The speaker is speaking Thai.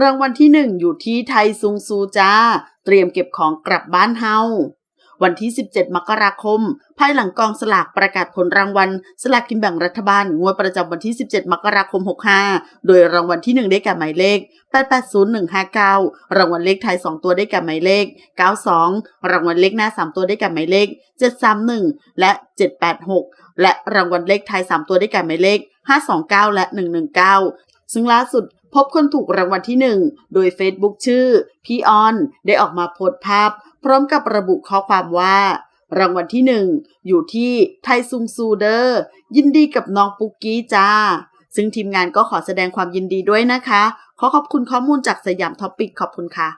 รางวัลที่หนึ่งอยู่ที่ไทยซุงซูจ้า เตรียมเก็บของกลับบ้านเฮาวันที่ 17 มกราคม ภายหลังกองสลากประกาศผลรางวัล สลากกินแบ่งรัฐบาล งวดประจำวันที่ 17 มกราคม 65 โดยรางวัลที่ 1 ได้แก่หมายเลข 880159 รางวัลเลขท้าย 2 ตัวได้แก่หมายเลข 92 รางวัลเลขหน้า 3 ตัวได้แก่หมายเลข 731 และ 786 และรางวัลเลขท้าย 3 ตัวได้แก่หมายเลข 529 และ 119 ซึ่งล่าสุด พบคนถูกรางวัลที่ 1 โดย Facebook ชื่อ พี่ออน ได้ออกมาโพสต์ภาพ พร้อมกับระบุข้อความว่า รางวัลที่ 1 อยู่ที่ไทซุงซูเดอร์ ยินดีกับน้องปุกกี้จ้า ซึ่งทีมงานก็ขอแสดงความยินดีด้วยนะคะ ขอขอบคุณข้อมูลจากสยามท็อปปิกขอบคุณค่ะ